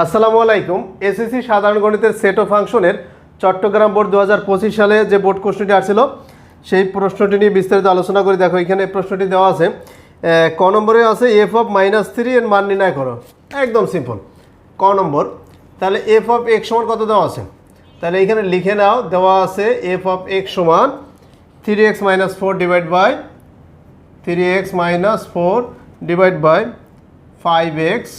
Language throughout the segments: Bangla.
আসসালামু আলাইকুম। এসএসসি সাধারণ গণিতের সেট ও ফাংশনের চট্টগ্রাম বোর্ড দু হাজার পঁচিশ সালে যে বোর্ড প্রশ্নটি আসছিল, সেই প্রশ্নটি নিয়ে বিস্তারিত আলোচনা করি। দেখো, এখানে প্রশ্নটি দেওয়া আছে ক নম্বরে আছে এফ অফ মাইনাস থ্রি এর মান নির্ণয় করো। একদম সিম্পল ক নম্বর, তাহলে এফ অফ এক্স সমান কত দেওয়া আছে? তাহলে এখানে লিখে নাও, দেওয়া আছে এফ অফ এক্স সমান three x minus four divide by three x minus four divide by five x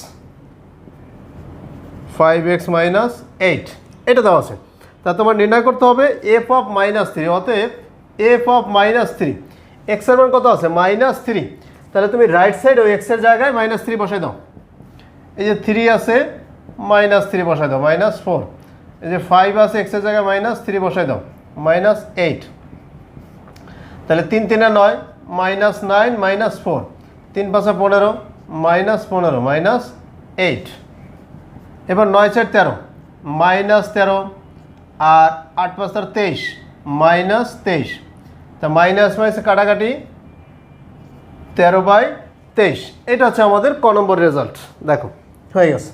five x minus eight এটা দেওয়া আছে। তা তোমার নির্ণয় করতে হবে এফ অফ মাইনাস থ্রি অতএব এফ অফ মাইনাস থ্রি এক্সের মান কত আছে? মাইনাস থ্রি তাহলে তুমি রাইট সাইড ওই এক্সের জায়গায় মাইনাস থ্রি বসাই দাও। এই যে থ্রি আছে মাইনাস থ্রি বসাই দাও মাইনাস ফোর এই যে ফাইভ আছে এক্সের জায়গায় মাইনাস থ্রি বসাই দাও মাইনাস এইট তাহলে তিন তিনে নয় মাইনাস নাইন মাইনাস ফোর তিন পাঁচে পনেরো মাইনাস পনেরো মাইনাস এইট এবার নয় চার তেরো, মাইনাস তেরো আর আট পাঁচ তেরো তেইশ, মাইনাস তেইশ। তা মাইনাস মাইনাস কাটাকাটি তেরো বাই তেইশ। এটা হচ্ছে আমাদের ক নম্বর রেজাল্ট দেখো, হয়ে গেছে।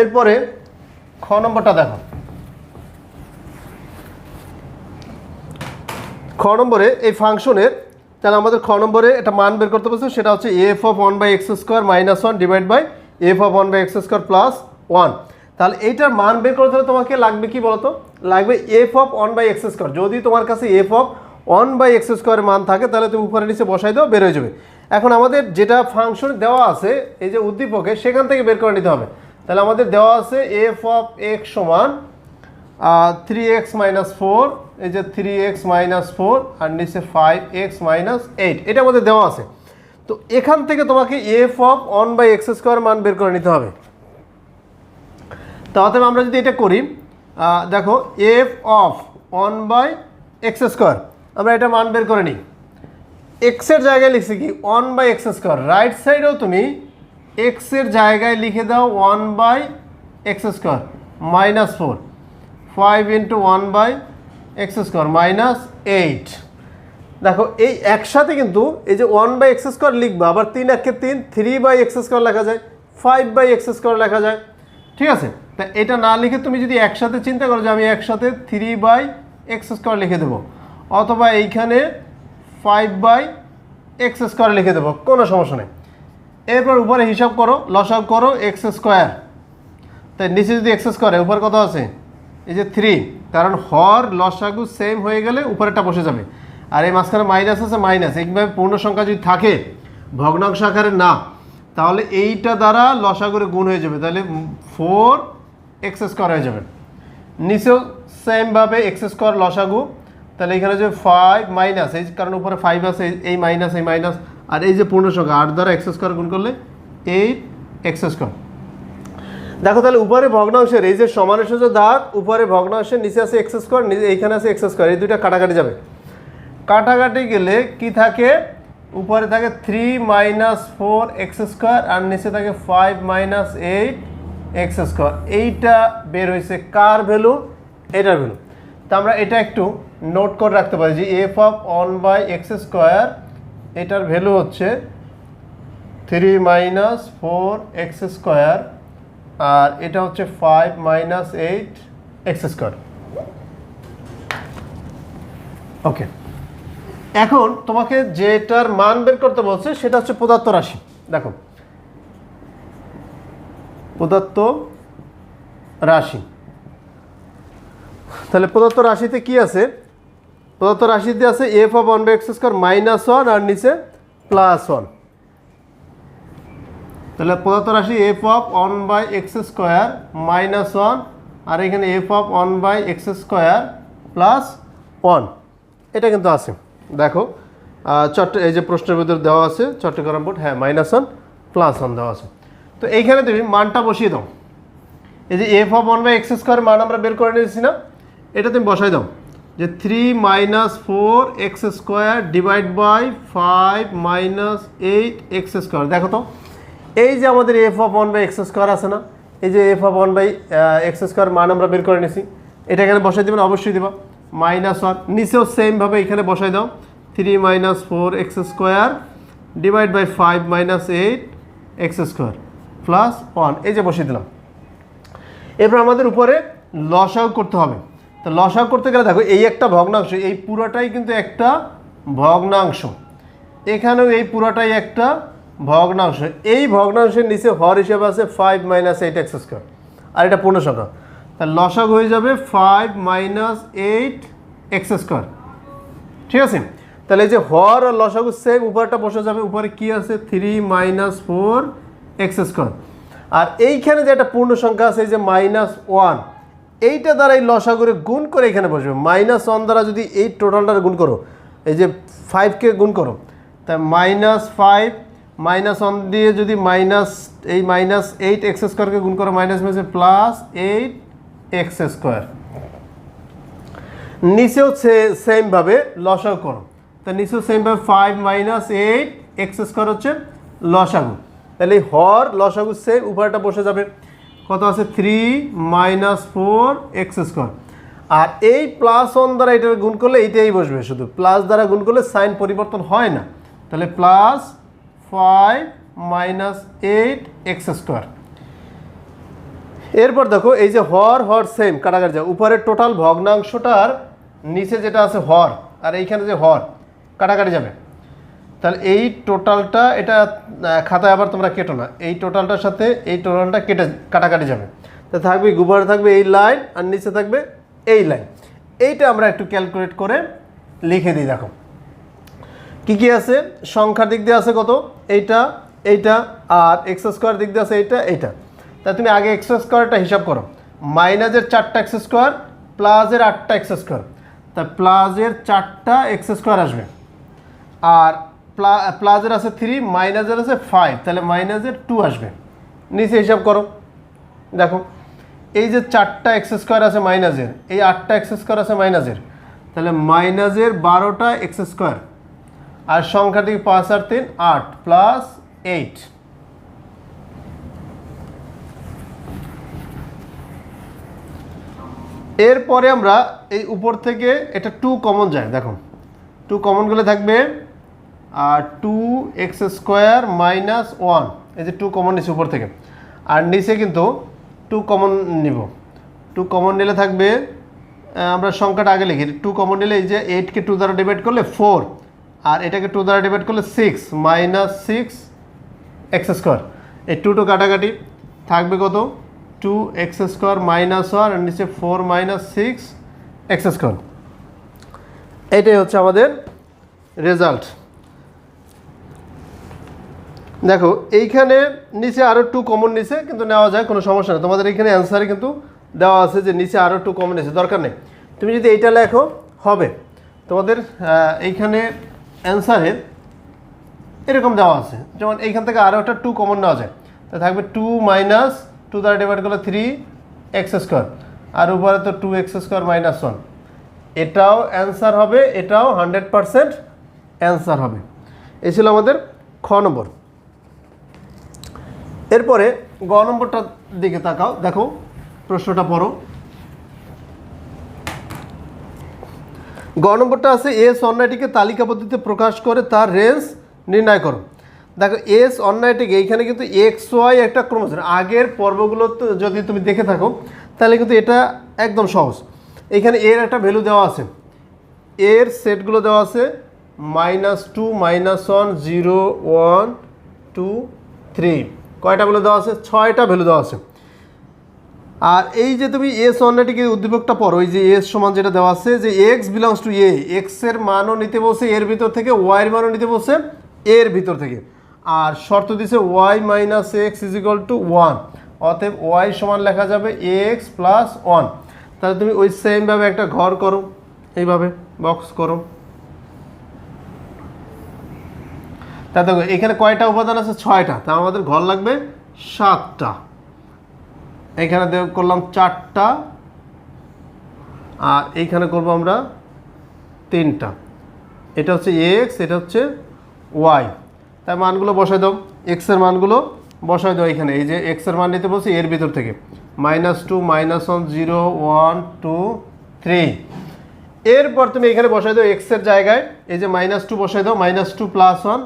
এরপরে খ নম্বরটা দেখো। খ নম্বরে এই ফাংশনের, তাহলে আমাদের খ নম্বরে একটা মান বের করতে পারছ সেটা হচ্ছে f of one by x square minus one divide by f of one by x square plus one. তাহলে এইটার মান বের করতে হলে তোমাকে লাগবে কি বলতো? লাগবে f of one by x square. যদি তোমার কাছে f of one by x স্কোয়ারের মান থাকে, তাহলে তুমি উপরে নিচে বসাই দাও, বের হয়ে যাবে। এখন আমাদের যেটা ফাংশন দেওয়া আছে, এই যে উদ্দীপকে, সেখান থেকে বের করে নিতে হবে। তাহলে আমাদের দেওয়া আছে এফ অফ এক্স সমান থ্রি এক্স মাইনাস ফোর এই যে থ্রি এক্স মাইনাস ফোর আর নিচে ফাইভ এক্স মাইনাস এইট এটা আমাদের দেওয়া আছে। তো এখান থেকে তোমাকে f of one by x square মান বের করে নিতে হবে। তাহলে আমরা যদি এটা করি দেখো, f of one by x square. আমরা এটা মান বের করে নিই। এক্সের জায়গায় লিখছি কি? One by x square. Right সাইডেও তুমি এক্সের জায়গায় লিখে দাও one by x square. Minus four five into one by x square minus eight দেখো, এই একসাথে কিন্তু এই যে ওয়ান বাই এক্স স্কোয়ার লিখবা, আবার তিন একে তিন থ্রি বাই এক্স স্কোয়ার লেখা যায় ফাইভ বাই এক্স স্কোয়ার লেখা যায়, ঠিক আছে? তা এটা না লিখে তুমি যদি একসাথে চিন্তা করো যে আমি একসাথে থ্রি বাই এক্স স্কোয়ার লিখে দেবো, অথবা এইখানে ফাইভ বাই এক্স স্কোয়ার লিখে দেবো, কোনো সমস্যা নেই। এরপর উপরে হিসাব করো, লসাগ করো এক্স স্কোয়ার তাই নিচে যদি এক্স স্কোয়ারে উপরে কত আছে? এই যে থ্রি কারণ হর, লসাগু সেম হয়ে গেলে উপরেরটা বসে যাবে। আর এই মাঝখানে মাইনাস আছে মাইনাস। এইভাবে পূর্ণ সংখ্যা যদি থাকে, ভগ্নাংশ আকারে না, তাহলে এইটা দ্বারা লসাগুরে গুণ হয়ে যাবে। তাহলে ফোর এক্স স্কোয়ার হয়ে যাবে। নিচেও সেমভাবে এক্স স্কোয়ার লসাগু। তাহলে এখানে যে ফাইভ মাইনাস এই কারণ উপরে ফাইভ আছে, এই- মাইনাস এই মাইনাস আর এই যে পূর্ণ সংখ্যা আট দ্বারা এক্স স্কোয়ার গুণ করলে এইট এক্স স্কোয়ার। দেখো তাহলে উপরে ভগ্নাংশের, এই যে সমানের সোজা দাগ, উপরে ভগ্নাংশের, নিচে আছে এক্স স্কোয়ার এইখানে আছে এক্স স্কোয়ার, এই দুইটা কাটাকাটি যাবে। কাটাকাটি গেলে কি থাকে? উপরে থাকে three minus four x square আর নিচে থাকে five minus eight x square এইটা বের হয়েছে কার ভ্যালু? এটার ভ্যালু। তা আমরা এটা একটু নোট করে রাখতে পারি যে f of one by x square এটার ভ্যালু হচ্ছে three minus four x square আর এটা হচ্ছে five minus eight x square okay এখন তোমাকে যেটার মান বের করতে বলছে, সেটা হচ্ছে পদার্থ রাশি। দেখো। পদার্থ রাশি। তাহলে পদার্থ রাশিতে কি আছে? পদার্থ রাশিতে আছে f of one by x square minus one আর নিচে প্লাস ওয়ান তাহলে পদার্থ রাশি f of one by x square minus one আর এখানে f of one by x square plus one এটা কিন্তু আছে। দেখো চট্ট এই যে প্রশ্নের ভিতরে দেওয়া আছে, চট্টগ্রাম বোর্ড হ্যাঁ মাইনাস ওয়ান প্লাস ওয়ান দেওয়া আছে। তো এইখানে তুমি মানটা বসিয়ে দাও। এই যে f of one by x square মান আমরা বের করে নিয়েছি না, এটা তুমি বসাই দাও। যে three minus four x square divide by five minus eight x square দেখো তো, এই যে আমাদের f of one by x square আছে না, এই যে f of one by x square মান আমরা বের করে নিয়েছি, এটা এখানে বসাই দেবেন অবশ্যই দেবা। মাইনাস ওয়ান নিচেও সেমভাবে এখানে বসাই দাও। Three minus four x square divide by five minus eight x square plus one এই যে বসিয়ে দিলাম। এরপর আমাদের উপরে লসাও করতে হবে। তো লসাও করতে গেলে দেখো, এই একটা ভগ্নাংশ, এই পুরোটাই কিন্তু একটা ভগ্নাংশ। এখানেও এই পুরোটাই একটা ভগ্নাংশ। এই ভগ্নাংশের নিচে হর হিসেবে আছে five minus eight x square আর এটা পূর্ণ সংখ্যা তাহলে লসাগ হয়ে যাবে five minus eight x square ঠিক আছে? তাহলে এই যে হর আর লসাগু সেম উপরটা বসে যাবে, উপরে কি আছে? Three minus four x square আর এইখানে যে একটা পূর্ণ সংখ্যা আছে, এই যে মাইনাস ওয়ান এইটা দ্বারা এই লসাগুরে গুণ করে এখানে বসবে। মাইনাস ওয়ান দ্বারা যদি এই টোটালটা গুণ করো, এই যে ফাইভকে গুণ করো তা মাইনাস ফাইভ মাইনাস ওয়ান দিয়ে যদি মাইনাস এই মাইনাস এইট এক্স স্কোয়ারকে গুণ করো মাইনাস মাইনাসে প্লাস এইট এক্স স্কোয়ার। নিচেও সেমভাবে লসাগু করো। তা নিচেও সেমভাবে five minus eight x square হচ্ছে লসাগু। তাহলে হর, লসাগু সেম উপরটা বসে যাবে। কত আছে? Three minus four x square আর এই প্লাস ওয়ান দ্বারা এটার গুণ করলে এইটাই বসবে শুধু। প্লাস দ্বারা গুণ করলে সাইন পরিবর্তন হয় না। তাহলে plus five minus eight x square এরপর দেখো, এই যে হর হর, সেম কাটাকাটি যায় উপরের টোটাল ভগ্নাংশটার নিচে যেটা আছে হর, আর এইখানে যে হর কাটাকাটি যাবে। তাহলে এই টোটালটা, এটা খাতায় আবার তোমরা কেটো না, এই টোটালটার সাথে এই টোটালটা কেটে কাটাকাটি যাবে। তা থাকবে উপরে থাকবে এই লাইন, আর নিচে থাকবে এই লাইন। এইটা আমরা একটু ক্যালকুলেট করে লিখে দিই, দেখো। কি কি আছে? সংখ্যার দিক দিয়ে আছে কত? এইটা এইটা, আর এক্স স্কোয়ার দিক দিয়ে আছে এইটা এইটা। তা তুমি আগে এক্স স্কোয়ারটা হিসাব করো। মাইনাসের চারটা এক্স স্কোয়ার প্লাসের আটটা এক্স স্কোয়ার তা প্লাসের চারটা এক্স স্কোয়ার আসবে। আর প্লা- প্লাসের আছে থ্রি মাইনাসের আছে ফাইভ তাহলে মাইনাসের টু আসবে। নিচে হিসাব করো। দেখো, এই যে চারটা এক্স স্কোয়ার আছে মাইনাসের, এই আটটা এক্স স্কোয়ার আছে মাইনাসের, তাহলে মাইনাসের বারোটা এক্স স্কোয়ার আর সংখ্যা থেকে পাঁচ আর তিন, আট প্লাস এইট এরপরে আমরা এই উপর থেকে এটা টু কমন যায় দেখো টু কমন গেলে থাকবে, আর two x square minus one এই যে টু কমন নিচ্ছে উপর থেকে। আর নিচে কিন্তু টু কমন নিব। টু কমন নিলে থাকবে আমরা সংখ্যাটা আগে লিখি। টু কমন নিলে এই যে এইটকে টু দ্বারা ডিভাইড করলে ফোর আর এটাকে টু দ্বারা ডিভাইড করলে six minus six x square এই টু টু কাটাকাটি। থাকবে কত? Two x square minus one আর নিচে four minus six x square এটাই হচ্ছে আমাদের রেজাল্ট দেখো, এইখানে নিচে আরও টু কমন নিচে কিন্তু নেওয়া যায়, কোনো সমস্যা নেই। তোমাদের এখানে অ্যান্সারে কিন্তু দেওয়া আছে যে নিচে আরও টু কমন নিচে দরকার নেই। তুমি যদি এইটা লেখো, হবে। তোমাদের এইখানে অ্যান্সারে এরকম দেওয়া আছে। যেমন এইখান থেকে আরও একটা টু কমন নেওয়া যায়। তা থাকবে টু মাইনাস টু দ্বারা ডিভাইড করলে থ্রি এক্স স্কোয়ার আর উপরে তো two x square minus one এটাও অ্যান্সার হবে, এটাও হান্ড্রেড পারসেন্ট অ্যান্সার হবে। এই ছিল আমাদের খ নম্বর। এরপরে গ নম্বরটার দিকে তাকাও, দেখো, প্রশ্নটা পড়ো। গ নম্বরটা আছে এস অন্যায়টিকে তালিকা পদ্ধতিতে প্রকাশ করে তার রেঞ্জ নির্ণয় করো। দেখো এস অন্যায়টিকে এইখানে কিন্তু এক্স ওয়াই একটা ক্রমশ আগের পর্বগুলো যদি তুমি দেখে থাকো, তাহলে কিন্তু এটা একদম সহজ। এখানে এর একটা ভ্যালু দেওয়া আছে। এর সেটগুলো দেওয়া আছে minus two minus one zero one two three কয়টা ভ্যালু দেওয়া আছে? ছয়টা ভ্যালু দেওয়া আছে। আর এই যে তুমি এস অন্যটিকে উদ্দীপকটা পড়ো, ওই যে এস সমান যেটা দেওয়া আছে, যে এক্স বিলংস টু এ এক্সের মানও নিতে বসে এর ভিতর থেকে ওয়াই এর মানও নিতে বসে এর ভিতর থেকে। আর শর্ত দিছে y minus x is equal to one অতএব ওয়াই সমান লেখা যাবে এক্স প্লাস ওয়ান তাহলে তুমি ওই সেমভাবে একটা ঘর করো, এইভাবে বক্স করো। তা দেখো, এখানে কয়টা উপাদান আছে? ছয়টা। তা আমাদের ঘর লাগবে সাতটা। এখানে দেব- করলাম চারটা। আর এইখানে করব আমরা তিনটা। এটা হচ্ছে এক্স এটা হচ্ছে ওয়াই তাই মানগুলো বসাই দাও। এক্সের মানগুলো বসাই দাও এখানে। এই যে এক্সের মান নিতে বলছি, এর ভিতর থেকে। Minus two minus one zero one two three এরপর তুমি এখানে বসাই দাও এক্সের জায়গায়। এই যে মাইনাস টু বসাই দাও minus two plus one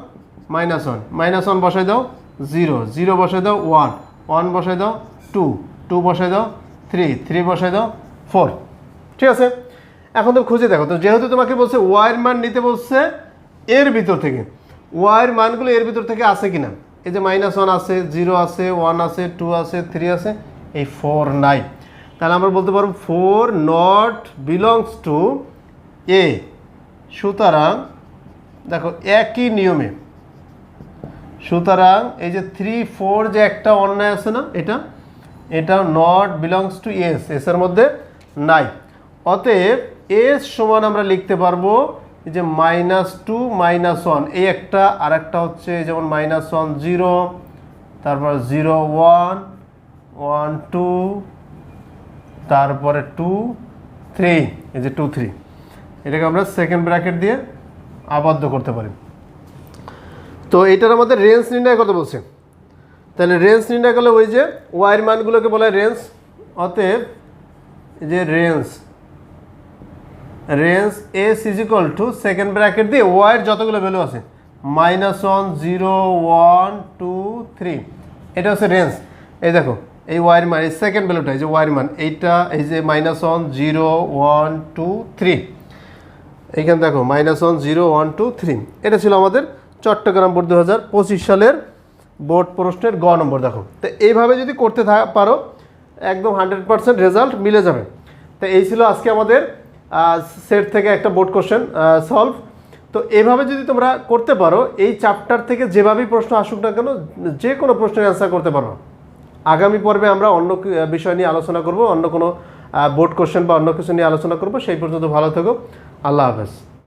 minus one minus one বসাই দাও জিরো জিরো বসাই দাও ওয়ান ওয়ান বসাই দাও টু টু বসাই দাও থ্রি থ্রি বসাই দাও ফোর ঠিক আছে? এখন তো খুঁজে দেখো। তো যেহেতু তোমাকে বলছে ওয়াইয়ের মান নিতে বলছে, এর ভিতর থেকে। ওয়াইয়ের মানগুলো এর ভিতর থেকে আছে কিনা? এই যে মাইনাস ওয়ান আছে জিরো আছে ওয়ান আছে টু আছে থ্রি আছে, এই ফোর নাই। তাহলে আমরা বলতে পারব four not belongs to A সুতরাং, দেখো, একই নিয়মে। সুতরাং, এই যে থ্রি ফোর যে একটা অন্যায় আছে না, এটা এটা নট বিলংস টু এস এসের মধ্যে নাই। অতএব এস সমান আমরা লিখতে পারব এই যে মাইনাস টু, মাইনাস ওয়ান, এই একটা, আর একটা হচ্ছে যেমন মাইনাস ওয়ান, জিরো, তারপর জিরো, ওয়ান ওয়ান, টু, তারপরে টু, থ্রি, এই যে টু, থ্রি। এটাকে আমরা সেকেন্ড ব্র্যাকেট দিয়ে আবদ্ধ করতে পারি। তো এটার আমাদের রেঞ্জ নির্ণয় করতে বলছে? তাহলে রেঞ্জ নির্ণয় করলে ওই যে ওয়াইয়ের মানগুলোকে বলা রেঞ্জ, অতএব এই যে range range S is equal to second bracket দিয়ে ওয়াইয়ের যতগুলো ভ্যালু আছে minus one zero one two three এটা হচ্ছে রেঞ্জ এই দেখো, এই ওয়াইয়ের মান, এই সেকেন্ড ভ্যালুটা এই যে ওয়াইয়ের মান, এইটা, এই যে minus one zero one two three এইখানে দেখো minus one zero one two three এটা ছিল আমাদের চট্টগ্রাম বোর্ড দু হাজার পঁচিশ সালের বোর্ড প্রশ্নের গ নম্বর, দেখো। তো এইভাবে যদি করতে পারো, একদম হান্ড্রেড পার্সেন্ট রেজাল্ট মিলে যাবে। তো এই ছিল আজকে আমাদের সেট থেকে একটা বোর্ড কোশ্চেন সলভ তো এভাবে যদি তোমরা করতে পারো, এই চ্যাপ্টার থেকে যেভাবেই প্রশ্ন আসুক না কেন, যে কোনো প্রশ্নের অ্যান্সার করতে পারো। আগামী পর্বে আমরা অন্য বিষয় নিয়ে আলোচনা করব, অন্য কোনো বোর্ড কোশ্চেন বা অন্য কিছু নিয়ে আলোচনা করব। সেই পর্যন্ত ভালো থেকো। আল্লাহ হাফেজ।